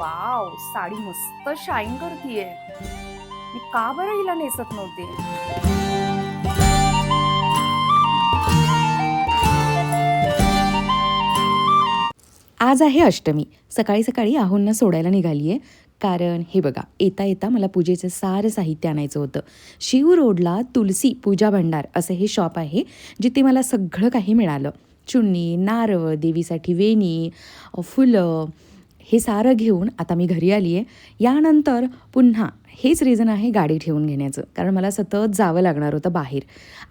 Wow sari मस्त shine करतीये. मी का बरं हिला नेसत नव्हते? आज आहे अष्टमी. सकाळी सकाळी आहोंना सोडायला निघाली आहे कारण हे बघा येता येता मला पूजेचं सारं साहित्य आणायचं होतं. शिव रोडला तुलसी पूजा भंडार असं हे शॉप आहे जिथे मला सगळं काही मिळालं. चुन्नी नारळ देवीसाठी वेणी फुलं हे सारं घेऊन आता मी घरी आली आहे. यानंतर पुन्हा हेच रिझन आहे गाडी ठेवून घेण्याचं. कारण मला सतत जावं लागणार होतं बाहेर.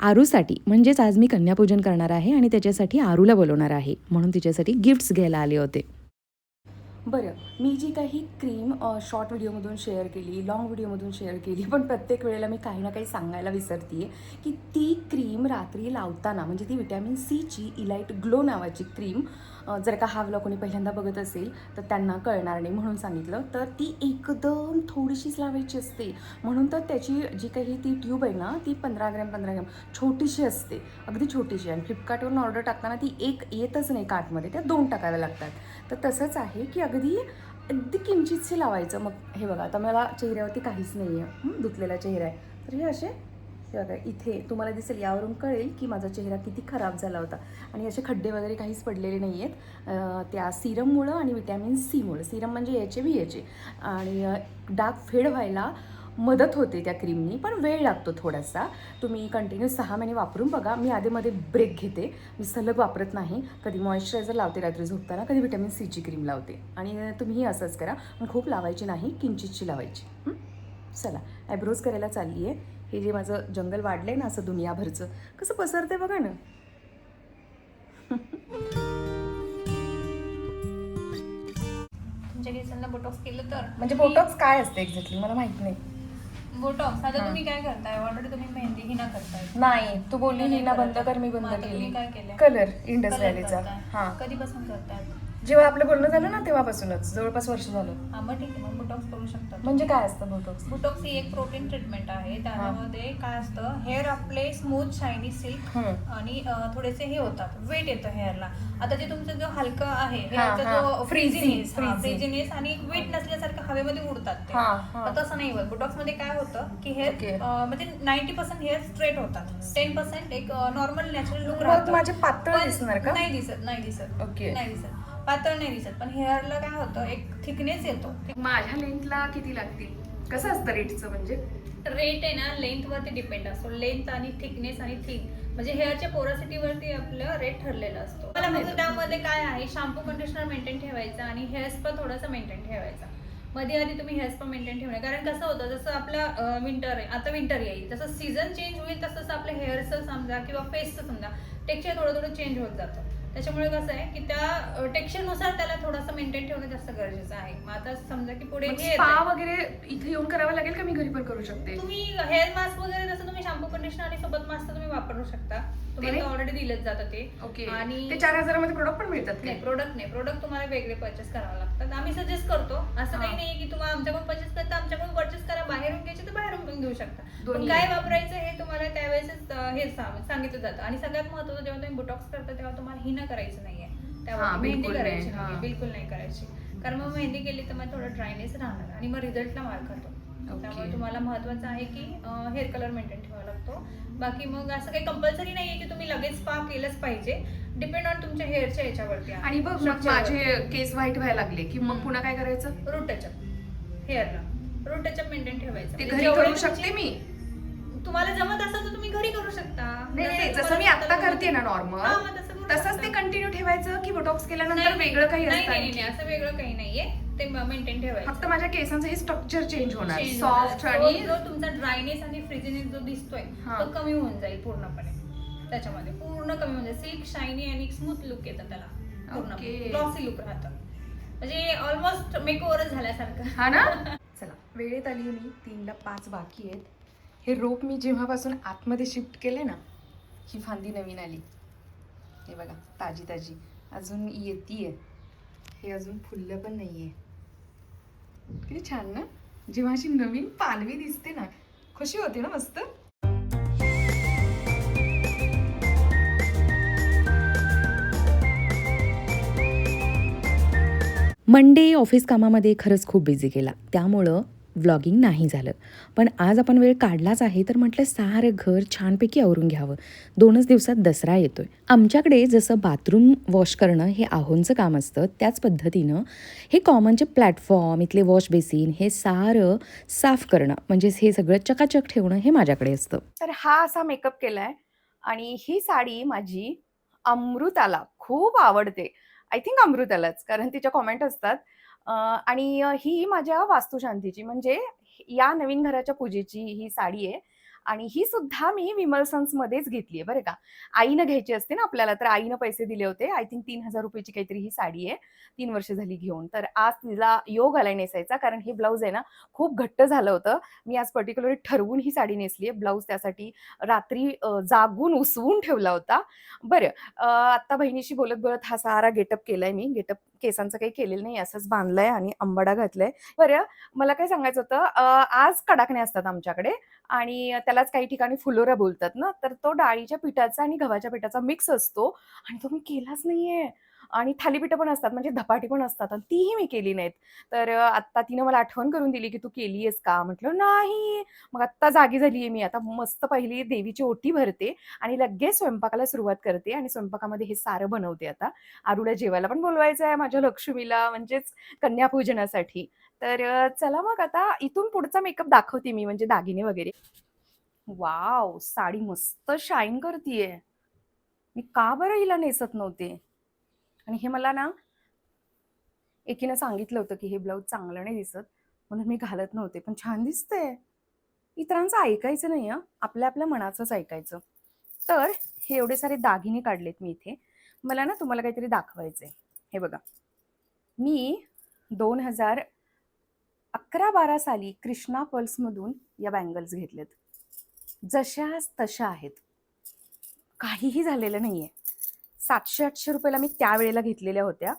आरूसाठी म्हणजेच आज मी कन्यापूजन करणार आहे आणि त्याच्यासाठी आरूला बोलवणार आहे. म्हणून तिच्यासाठी गिफ्ट्स घ्यायला आले होते. बरं मी जी काही क्रीम शॉर्ट व्हिडिओमधून शेअर केली लॉंग व्हिडिओमधून शेअर केली पण प्रत्येक वेळेला मी काही ना काही सांगायला विसरते आहे की ती क्रीम रात्री लावताना म्हणजे ती विटॅमिन सीची इलाइट ग्लो नावाची क्रीम जर का हा व्लॉग कोणी पहिल्यांदा बघत असेल तर त्यांना कळणार नाही म्हणून सांगितलं. तर ती एकदम थोडीशीच लावायची असते. म्हणून तर त्याची जी काही ती ट्यूब आहे ना ती पंधरा ग्रॅम पंधरा ग्रॅम छोटीशी असते. अगदी छोटीशी. आणि फ्लिपकार्टवरून ऑर्डर टाकताना ती एक येतच नाही कार्टमध्ये त्या दोन टाकायला लागतात. तर तसंच आहे की अगदी अगदी किंचितशी लावायचं. मग हे बघा आता मला चेहऱ्यावरती काहीच नाही आहे धुतलेला चेहरा आहे. तर हे असे हे बघा इथे तुम्हाला दिसेल यावरून कळेल की माझा चेहरा किती खराब झाला होता. आणि असे खड्डे वगैरे काहीच पडलेले नाही आहेत त्या सिरममुळं आणि विटॅमिन सीमुळं सिरम म्हणजे याचे बी याचे आणि डाग फेड व्हायला मदत होते त्या क्रीमनी पण वेळ लागतो थोडासा. तुम्ही कंटिन्यू सहा महिने वापरून बघा. मी आधीमध्ये ब्रेक घेते. मी सलग वापरत नाही. कधी मॉइश्चरायझर लावते रात्री झोपताना कधी विटॅमिन सीची क्रीम लावते. आणि तुम्हीही असंच करा. पण खूप लावायची नाही किंचितची लावायची. चला. आयब्रोज करायला चालली आहे हे जे माझं जंगल वाढलंय ना असं दुनियाभरचं कसं पसरते बघा ना. तुमच्या केसांना बोटॉक्स केलं तर? म्हणजे बोटॉक्स काय असते एक्झॅक्टली मला माहीत नाही. बोटॉक्स आता. तुम्ही काय करताय? ऑलरेडी तुम्ही मेहंदी हिना करताय. नाही तू बोलली हिना बंद? कर मी बंद केली. काय केलंय? कलर इंडस व्हॅलीचा. हा. कधीपासून करताय? जेव्हा आपलं बोलणं झालं ना तेव्हापासूनच जवळपास वर्ष झालं. हा मग ठीक आहे मग बोटॉक्स करू शकता म्हणजे काय असतं बोटॉक्स बोटॉक्स ही एक प्रोटीन ट्रीटमेंट आहे. त्यामध्ये काय असतं हेअर आपले स्मूथ शायनी सिल्क आणि अं, थोडेसे हे होतात. वेट येतं हेअरला आता जे तुमचं जो हलका आहे हा, हा. जो Frizzy, फ्रीझिनेस frizzy. फ्रीझिनेस आणि वेट नसल्यासारखं हवेमध्ये उडतात ते. हा, हा. तसं नाही होत. बोटॉक्समध्ये काय होतं की Okay. हेअर म्हणजे नाईन्टी पर्सेंट हेअर स्ट्रेट होतात. टेन पर्सेंट एक नॉर्मल नॅचरल लुक मग माझे पातळ दिसणार का? नाही दिसत नाही दिसत. Okay. नाही दिसत. पातळ नाही दिसत पण हेअरला काय होतं एक थिकनेस येतो. माझ्या लेंथला किती लागतील? कसं असतं रेटचं म्हणजे? रेट आहे ना लेंथ वरती डिपेंड असतो. लेंथ आणि थिकनेस आणि थिक म्हणजे हेअरच्या पोरॉसिटी वरती आपलं रेट ठरलेला असतो. मला फक्त त्यामध्ये काय आहे? शॅम्पू कंडिशनर मेंटेन ठेवायचं आणि हेअर स्पा थोडासा मेंटेन ठेवायचा. मध्ये आधी तुम्ही हेअर स्पा मेंटेन ठेवणे. कारण कसं होतं जसं आपलं विंटर आहे आता विंटर येईल. जसं सीझन चेंज होईल तसं आपलं हेअरचं समजा किंवा फेसचं समजा टेक्स्चर थोडं थोडं चेंज होत जातं. त्याच्यामुळे कसं आहे की त्या टेक्स्चरनुसार त्याला थोडंसं मेंटेन ठेवणं जास्त गरजेचं आहे. मग आता समजा की पुढे हे स्पा येतंय. वगैरे इथे येऊन करावं लागेल का मी घरी पण करू शकते? तुम्ही हेअर मास्क वगैरे जसं तुम्ही शॅम्पू कंडिशनर आणि सोबत मास्क तुम्ही वापरू शकता. तुम्हाला नाही? ऑलरेडी दिलंच जातं ते. ओके आणि ते चार हजारामध्ये प्रोडक्ट पण मिळतात नाही प्रोडक्ट नाही. प्रोडक्ट तुम्हाला वेगळे परचेस करावे लागतात. आम्ही सजेस्ट करतो. असं हा. काही नाही की तुम्हाला आमच्याकडून परचेस करता आमच्याकडून परचेस करा. बाहेरून घ्यायचे तर बाहेरून पण घेऊ शकता. पण दोन्ही. काय वापरायचं हे तुम्हाला त्यावेळेस हे सांग- सांगितलं जातं. आणि सगळ्यात महत्त्वाचं जेव्हा तुम्ही बुटॉक्स करता तेव्हा तुम्हाला हिना करायचं नाहीये. त्यावर मेहंदी. करायची. नाही. बिलकुल नाही करायची. कारण मग मेहंदी केली तर मग थोडं ड्रायनेस राहणार आणि मग रिझल्टला मार खातो. त्यामुळे तुम्हाला महत्वाचं आहे की हेअर कलर मेंटेन ठेवावा लागतो. बाकी मग असं काही कंपल्सरी नाहीये की तुम्ही लगेच स्पा केलंच पाहिजे. डिपेंड ऑन तुमच्या हेअरच्या याच्यावरती. आणि बघ मग. माझे केस व्हाईट व्हायला लागले की मग. पुन्हा काय करायचं? रूट टचअप हेअरला रूट टचअप मेंटेन ठेवायचं. ते म्हणजे घरी करू तुमची- शकते मी. तुम्हाला जमत असेल तर तुम्ही घरी करू शकता. नाही जसं मी आता करते ना नॉर्मल तसंच. ते कंटिन्यू ठेवायचं की बोटॉक्स केल्यानंतर वेगळं काही नाही? असं वेगळं काही नाहीये ते मेंटेन ठेवायचं फक्त माझ्या केसांचं हे स्ट्रक्चर चेंज होणार Change सॉफ्ट. आणि जो तुमचा ड्रायनेस आणि फ्रिजीनेस जो दिसतोय हा. तो कमी होऊन जाईल पूर्णपणे त्याच्यामध्ये पूर्ण कमी होऊन जाईल सिल्क शायनी आणि स्मूथ लुक येतं त्याला पूर्ण. ग्लॉसी लुक राहतं म्हणजे ऑलमोस्ट मेकओव्हरच झाल्यासारखं हा ना चला वेळेत आली मी तीनला पाच बाकी आहेत हे रोप मी जेव्हापासून आतमध्ये शिफ्ट केले ना ही फांदी नवीन आली हे बघा ताजी ताजी. अजून येतीये. हे अजून फुललं पण नाहीये. किती छान ना? जेव्हा अशी नवीन पालवी दिसते ना खुशी होते ना मस्त? मंडे ऑफिस कामामध्ये खरंच खूप बिझी गेला त्यामुळं व्लॉगिंग नाही झालं. पण आज आपण वेळ काढलाच आहे तर म्हटलं सारं घर छानपैकी आवरून घ्यावं. दोनच दिवसात दसरा येतोय. आमच्याकडे जसं बाथरूम वॉश करणं हे आहोंचं काम असतं त्याच पद्धतीनं हे कॉमनचे प्लॅटफॉर्म इथले वॉश बेसिन हे सारं साफ करणं म्हणजेच हे सगळं चकाचक ठेवणं हे माझ्याकडे असतं. तर हा असा मेकअप केलाय आणि ही साडी माझी अमृताला खूप आवडते. आय थिंक अमृतालाच कारण तिच्या कॉमेंट असतात आणि ही माझ्या वास्तुशांतीची म्हणजे या नवीन घराच्या पूजेची ही साडी आहे आणि ही सुद्धा मी विमल सन्समध्येच घेतली आहे बरं का. आईनं घ्यायची असते ना आपल्याला तर आईनं पैसे दिले होते. आय थिंक तीन हजार रुपयाची काहीतरी ही साडी आहे तीन वर्ष झाली घेऊन. तर आज तिला योग आलाय नेसायचा कारण हे ब्लाऊज आहे ना खूप घट्ट झालं होतं. मी आज पर्टिक्युलरली ठरवून ही साडी नेसली आहे. ब्लाऊज त्यासाठी रात्री जागून उसवून ठेवला होता. बरं आत्ता बहिणीशी बोलत बोलत हा सारा गेटअप केलाय मी. गेटअप केसांचं काही केलेलं नाही असंच बांधलंय आणि अंबाडा घातलाय. बरं मला काय सांगायचं होतं आज कडाकणे असतात आमच्याकडे आणि त्यालाच काही ठिकाणी फुलोरा बोलतात ना तर तो डाळीच्या पिठाचा आणि गव्हाच्या पिठाचा मिक्स असतो आणि तो मी केलाच नाहीये. आणि थालीपीठं पण असतात म्हणजे धपाटी पण असतात आणि तीही मी केली नाहीत. तर आत्ता तिनं मला आठवण करून दिली की तू केली आहेस का? म्हटलं नाही. मग आत्ता जागी झाली आहे मी. आता मस्त पहिली देवीची ओटी भरते आणि लगेच स्वयंपाकाला सुरुवात करते आणि स्वयंपाकामध्ये हे सारं बनवते आता. आरूला जेवायला पण बोलवायचं आहे माझ्या लक्ष्मीला म्हणजेच कन्यापूजनासाठी. तर चला मग आता इथून पुढचा मेकअप दाखवते मी म्हणजे दागिने वगैरे. वाव! साडी मस्त शाईन करतीये. मी का बरं हिला नेसत नव्हते? आणि हे मला ना एकीनं सांगितलं होतं की हे ब्लाऊज चांगलं नाही दिसत म्हणून मी घालत नव्हते. पण छान दिसतंय. इतरांचं ऐकायचं नाही आहे आपल्या आपल्या मनाचंच ऐकायचं. तर हे एवढे सारे दागिने काढलेत मी इथे. मला ना तुम्हाला काहीतरी दाखवायचं आहे हे बघा. मी दोन हजार अकरा बारा साली कृष्णा पल्समधून या बँगल्स घेतलेत. जशाच तशा आहेत. काहीही झालेलं नाही आहे सातशे आठशे रुपयाला मी त्यावेळेला घेतलेल्या होत्या.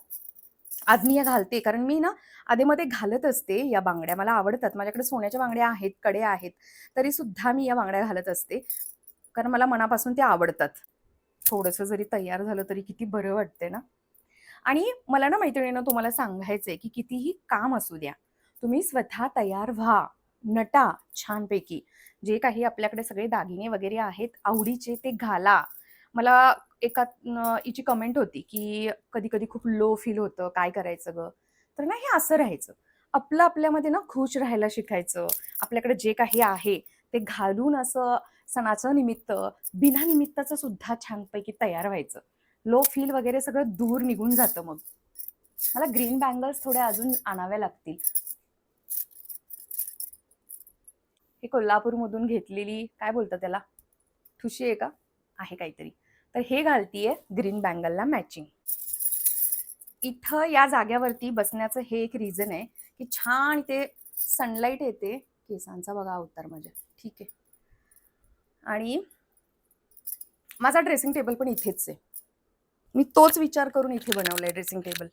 आज मी या घालते. कारण मी ना आधेमध्ये घालत असते या बांगड्या. मला आवडतात. माझ्याकडे सोन्याच्या बांगड्या आहेत कडे आहेत. तरी सुद्धा मी या बांगड्या घालत असते. कारण मला मनापासून त्या आवडतात. थोडंसं जरी तयार झालं तरी किती बरं वाटते ना? आणि मला ना मैत्रिणीनं तुम्हाला सांगायचंय की कितीही काम असू द्या तुम्ही स्वतः तयार व्हा. नटा छानपैकी. जे काही आपल्याकडे सगळे दागिने वगैरे आहेत आवडीचे ते घाला. मला एका हिची कमेंट होती की कधी कधी खूप लो फील होतं काय करायचं ग? तर ना हे असं राहायचं. आपलं आपल्यामध्ये ना खुश राहायला शिकायचं. आपल्याकडे जे काही आहे ते घालून असं सणाचं निमित्त बिना निमित्ताचं सुद्धा छानपैकी तयार व्हायचं. लो फील वगैरे सगळं दूर निघून जातं मग. मला ग्रीन बँगल्स थोड्या अजून आणाव्या लागतील. हे कोल्हापूरमधून घेतलेली काय बोलतात त्याला? ठुशी आहे का? आहे काहीतरी. तर हे घालतीये ग्रीन बँगलला मॅचिंग इथं या जाग्यावरती बसण्याचं हे एक रिझन आहे की छान इथे सनलाईट येते. केसांचा बघा अवतार माझ्या. ठीक. आहे आणि माझा ड्रेसिंग टेबल पण इथेच आहे. मी तोच विचार करून इथे बनवलाय ड्रेसिंग टेबल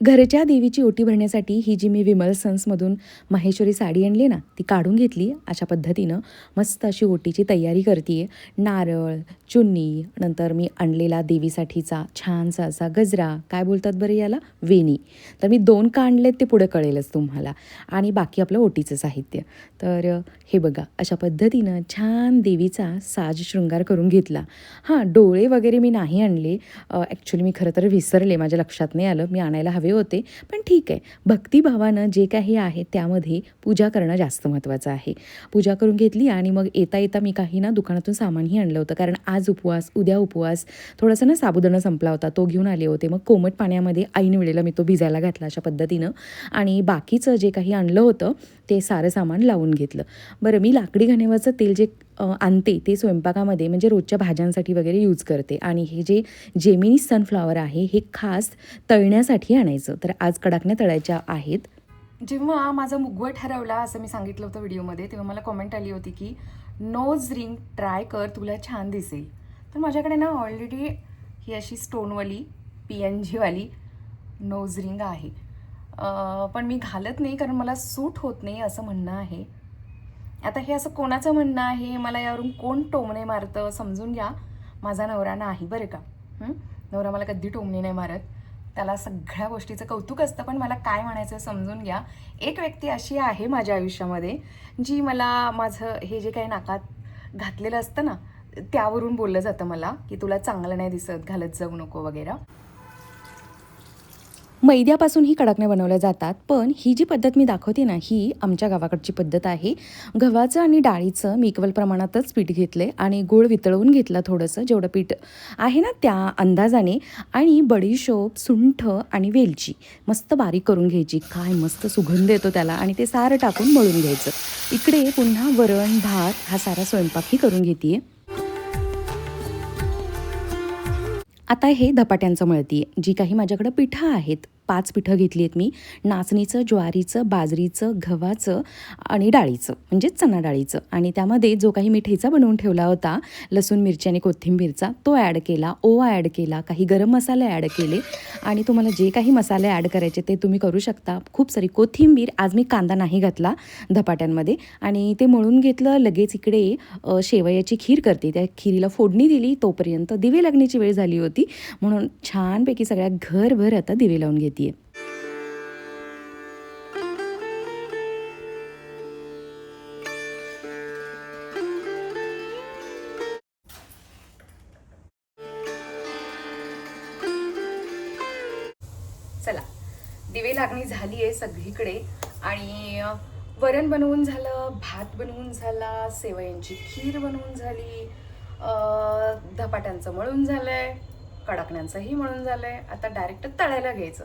घरच्या देवीची ओटी भरण्यासाठी ही जी मी विमल सन्समधून माहेश्वरी साडी आणली ना ती काढून घेतली अशा पद्धतीनं मस्त अशी ओटीची तयारी करते नारळ चुन्नी नंतर मी आणलेला देवीसाठीचा छानसा असा गजरा काय बोलतात बरं याला? वेणी. तर मी दोन का आणलेत ते पुढं कळेलच तुम्हाला. आणि बाकी आपलं ओटीचं साहित्य. तर हे बघा अशा पद्धतीनं छान देवीचा साज शृंगार करून घेतला. हां डोळे वगैरे मी नाही आणले. ॲक्च्युली मी खरं तर विसरले माझ्या लक्षात नाही आलं. मी आणायला हवे होते. पण ठीक आहे. भक्तिभावानं जे काही आहे त्यामध्ये पूजा करणं जास्त महत्त्वाचं आहे. पूजा करून घेतली आणि मग येता येता मी काही ना दुकानातून सामानही आणलं होतं. कारण आज उपवास उद्या उपवास थोडासा ना साबुदाणा संपला होता. तो घेऊन आले होते. मग कोमट पाण्यामध्ये ऐन वेळेला मी तो भिजायला घातला अशा पद्धतीनं. आणि बाकीचं जे काही आणलं होतं ते सारं सामान लावून घेतलं. बरं मी लाकडी घाण्यावरचं तेल जे आणते ते स्वयंपाकामध्ये म्हणजे रोजच्या भाज्यांसाठी वगैरे यूज करते. आणि हे जे जेमिनी सनफ्लॉवर आहे हे खास तळण्यासाठी आणायचं. तर आज कडाकण्या तळायच्या आहेत. जेव्हा माझा मुगवट ठरवला असं मी सांगितलं होतं व्हिडिओमध्ये तेव्हा मला कॉमेंट आली होती की नोज रिंग ट्राय कर तुला छान दिसेल. तर माझ्याकडे ना ऑलरेडी ही अशी स्टोनवाली पी एन जीवाली नोज रिंग आहे. पण मी घालत नाही कारण मला सूट होत नाही असं म्हणणं आहे. आता हे असं कोणाचं म्हणणं आहे? मला यावरून कोण टोमणे मारतं समजून घ्या. माझा नवरा नाही बरं का? नवरा मला कधी टोमणे नाही मारत. त्याला सगळ्या गोष्टीचं कौतुक असतं पण मला काय म्हणायचं समजून घ्या. एक व्यक्ती अशी आहे माझ्या आयुष्यामध्ये जी मला माझं हे जे काही नाकात घातलेलं असतं ना त्यावरून बोललं जातं मला की तुला चांगलं नाही दिसत घालत जाऊ नको वगैरे. मैद्यापासूनही कडकण्या बनवल्या जातात पण ही जी पद्धत मी दाखवते ना ही आमच्या गावाकडची पद्धत आहे. गव्हाचं आणि डाळीचं मी इक्वल प्रमाणातच पीठ घेतले आणि गूळ वितळवून घेतलं थोडंसं जेवढं पीठ आहे ना त्या अंदाजाने. आणि बडीशोप सुंठ आणि वेलची मस्त बारीक करून घ्यायची. काय मस्त सुगंध येतो त्याला आणि ते सारं टाकून मळून घ्यायचं. इकडे पुन्हा वरण भात हा सारा स्वयंपाकही करून घेते आता हे धपाट्यांचं मळती आहे जी काही माझ्याकडं पिठं आहेत पाच पिठं घेतली आहेत मी. नाचणीचं ज्वारीचं बाजरीचं गव्हाचं आणि डाळीचं म्हणजेच चणा डाळीचं. आणि त्यामध्ये जो काही मी ठेचा बनवून ठेवला होता लसूण मिरची आणि कोथिंबीरचा तो ॲड केला ओवा ॲड केला काही गरम मसाले ॲड केले. आणि तुम्हाला जे काही मसाले ॲड करायचे ते तुम्ही करू शकता. खूप सारी कोथिंबीर आज मी कांदा नाही घातला धपाट्यांमध्ये. आणि ते मळून घेतलं लगेच इकडे शेवयाची खीर करते. त्या खिरीला फोडणी दिली तोपर्यंत दिवे लागण्याची वेळ झाली होती. म्हणून छानपैकी सगळ्या घरभर आता दिवे लावून घेते. चला दिवे लागणी झाली आहे सगळीकडे आणि वरण बनवून झालं भात बनवून झाला सेवयांची खीर बनवून झाली धपाट्यांचं मळून झालं आहे कडकण्यांचंही म्हणून झालंय. आता डायरेक्ट तळायला घ्यायचं.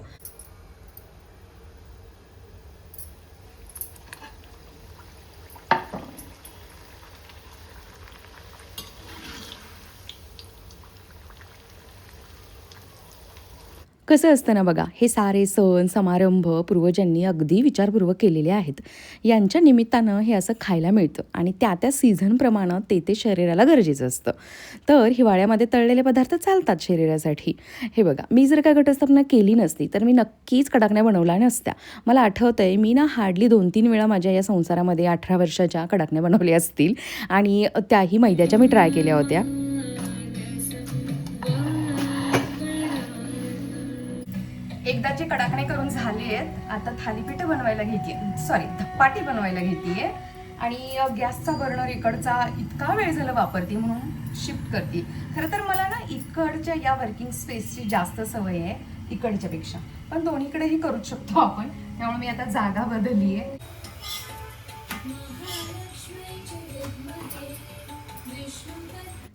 कसं असतं ना बघा हे सारे सण समारंभ पूर्वजांनी अगदी विचारपूर्वक केलेले आहेत. यांच्या निमित्तानं हे असं खायला मिळतं आणि त्या त्या सीझनप्रमाणे ते ते शरीराला गरजेचं असतं. तर हिवाळ्यामध्ये तळलेले पदार्थ चालतात शरीरासाठी. हे बघा मी जर का घटस्थापना केली नसती तर मी नक्कीच कडाकण्या बनवल्या नसत्या. मला आठवतं आहे मी ना हार्डली दोन तीन वेळा माझ्या या संसारामध्ये अठरा वर्षाच्या कडाकण्या बनवल्या असतील आणि त्याही मैद्याच्या मी ट्राय केल्या होत्या. एकदाचे कडाकणे करून झाले आहेत. आता थालीपीठ बनवायला घेते सॉरी धप्पाटी बनवायला घेते आणि गॅसचा बर्नर इकडचा इतका वेळ झाला वापरते म्हणून शिफ्ट करते. खरं तर मला ना इकडच्या या वर्किंग स्पेसची जास्त सवय आहे इकडच्यापेक्षा पण दोन्हीकडेही करूच शकतो आपण. त्यामुळे मी आता जागा बदलली आहे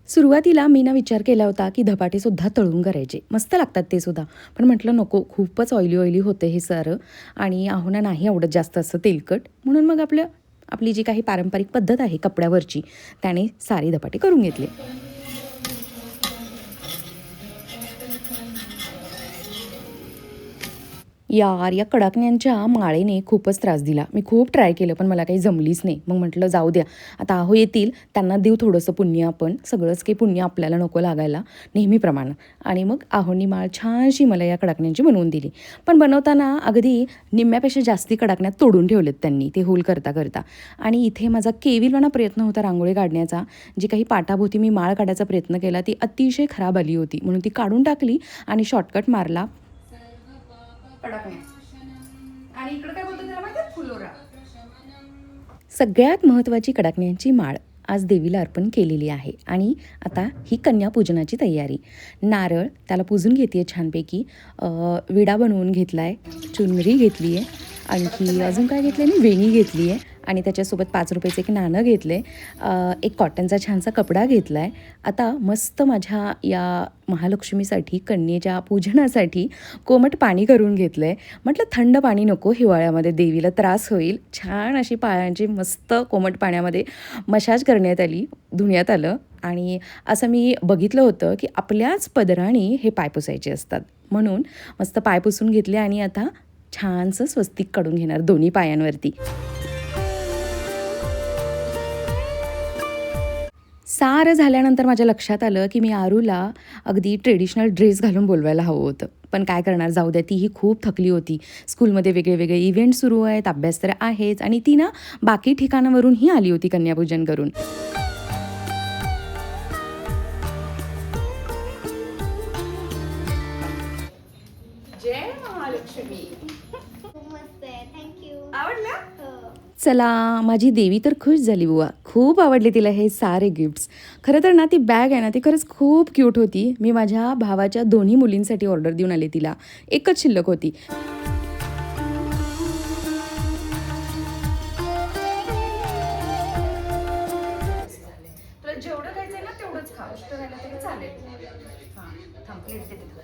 सुरुवातीला मी ना विचार केला होता की धपाटेसुद्धा तळून करायचे. मस्त लागतात ते सुद्धा. पण म्हटलं नको खूपच ऑइली ऑइली होते हे सारं. आणि आहुना नाही आवडत जास्त असं तेलकट. म्हणून मग आपलं आपली जी काही पारंपरिक पद्धत आहे कपड्यावरची त्याने सारे धपाटे करून घेतले. यार या कडाकण्यांच्या माळेने खूपच त्रास दिला. मी खूप ट्राय केलं पण मला काही जमलीच नाही. मग म्हटलं जाऊ द्या. आता आहो येतील. त्यांना देऊ थोडंसं पुण्य आपण. सगळंच काही पुण्य आपल्याला नको लागायला. नेहमीप्रमाणे. आणि मग आहोनी माळ छानशी मला या कडाकण्यांची बनवून दिली. पण बनवताना अगदी निम्म्यापेक्षा जास्ती कडाकण्यात तोडून ठेवलेत त्यांनी ते होल करता करता. आणि इथे माझा केविलवाना प्रयत्न होता रांगोळी काढण्याचा. जी काही पाटाभोवती मी माळ काढायचा प्रयत्न केला ती अतिशय खराब आली होती. म्हणून ती काढून टाकली आणि शॉर्टकट मारला. कडाकण्या आणि इकडे काय बोलतो त्याला माहिती फुलोरा. सगळ्यात महत्त्वाची कडाकण्यांची माळ आज देवीला अर्पण केलेली आहे. आणि आता ही कन्या पूजनाची तयारी. नारळ त्याला पूजून घेते छानपैकी. विडा बनवून घेतला आहे चुनरी घेतली आहे आणखी अजून काय घेतलं आहे मी वेणी घेतली आहे आणि त्याच्यासोबत पाच रुपयाचं एक नाणं घेतलं. आहे एक कॉटनचा छानसा कपडा घेतला आहे आता मस्त माझ्या या महालक्ष्मीसाठी कन्येच्या पूजनासाठी कोमट पाणी करून घेतलं आहे म्हटलं थंड पाणी नको हिवाळ्यामध्ये देवीला त्रास होईल. छान अशी पायांची मस्त कोमट पाण्यामध्ये मशाज करण्यात आली धुण्यात आलं. आणि असं मी बघितलं होतं की आपल्याच पदराने हे पाय पुसायचे असतात. म्हणून मस्त पाय पुसून घेतले आणि आता छानसं स्वस्तिक काढून घेणार दोन्ही पायांवरती. सारं झाल्यानंतर माझ्या लक्षात आलं की मी आरूला अगदी ट्रेडिशनल ड्रेस घालून बोलवायला हवं होतं. पण काय करणार? जाऊ द्या तीही खूप थकली होती. स्कूलमध्ये वेगळे वेगळे इव्हेंट सुरू आहेत अभ्यास तर आहेच आणि ती ना बाकी ठिकाणावरूनही आली होती कन्यापूजन करून. जय महालक्ष्मी. खूप मस्त आहे. थँक्यू आवडला? हो. चला माझी देवी तर खुश झाली बुवा. खूप आवडले तिला हे सारे गिफ्ट्स खरं तर ना ती बॅग आहे ना ती खरंच खूप क्यूट होती. मी माझ्या भावाच्या दोन्ही मुलींसाठी ऑर्डर देऊन आले तिला. एकच शिल्लक होती.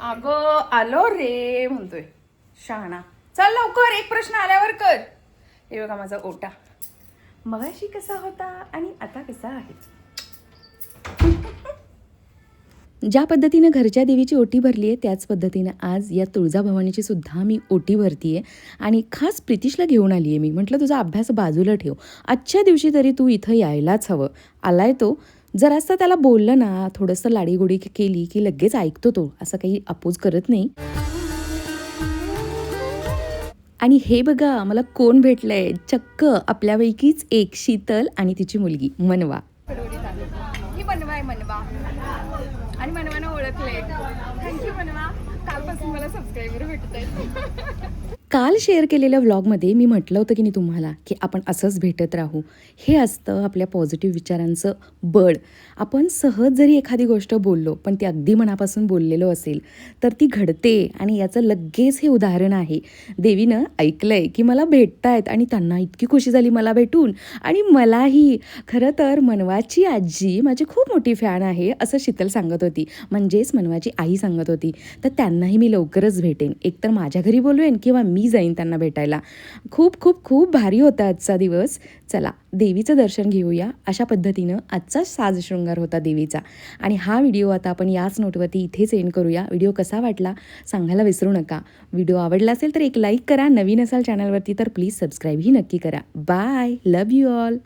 हां अगं आलो रे म्हणतोय. शहाणा. चल लवकर एक प्रश्न आल्यावर कर. हे बघा माझा ओटा. मगाशी कसा होता आणि आता कसा आहे? ज्या पद्धतीनं घरच्या देवीची ओटी भरली आहे त्याच पद्धतीनं आज या तुळजाभवानीची सुद्धा मी ओटी भरती आहे आणि खास प्रितिशला घेऊन आली आहे मी. म्हटलं तुझा अभ्यास बाजूला ठेव. आजच्या दिवशी तरी तू इथं यायलाच हवं. आलाय तो. जरासं त्याला बोललं ना थोडंसं लाडीगोडी केली की लगेच ऐकतो तो. असं काही अपोज करत नाही. आणि हे बघा मला कोण भेटलंय? चक्क आपल्यापैकीच एक शीतल आणि तिची मुलगी मनवा. मनवा मनवा. आणि मनवानं ओळखले थँक्यू मनवा. कालपासून मला सबस्क्रायबर भेटत आहेत काल शेअर केलेल्या व्लॉगमध्ये मी म्हटलं होतं की नाही तुम्हाला की आपण असंच भेटत राहू. हे असतं आपल्या पॉझिटिव्ह विचारांचं बळ. आपण सहज जरी एखादी गोष्ट बोललो पण ती अगदी मनापासून बोललेलो असेल तर ती घडते आणि याचं लगेच हे उदाहरण आहे. देवीनं ऐकलं आहे की मला भेटतायत आणि त्यांना इतकी खुशी झाली मला भेटून. आणि मलाही खरं तर मनवाची आजी माझी खूप मोठी फॅन आहे असं शीतल सांगत होती. म्हणजेच मनवाची आई सांगत होती. तर त्यांनाही मी लवकरच भेटेन. एकतर माझ्या घरी बोलवेन किंवा मी जाईन त्यांना भेटायला. खूप खूप खूप भारी होता आजचा दिवस. चला देवीचं दर्शन घेऊया. अशा पद्धतीनं आजचा साज शृंगार होता देवीचा. आणि हा व्हिडिओ आता आपण याच नोटवरती इथेच एंड करूया. व्हिडिओ कसा वाटला सांगायला विसरू नका. व्हिडिओ आवडला असेल तर एक लाईक करा. नवीन असाल चॅनलवरती तर प्लीज सबस्क्राईबही नक्की करा. Bye love you all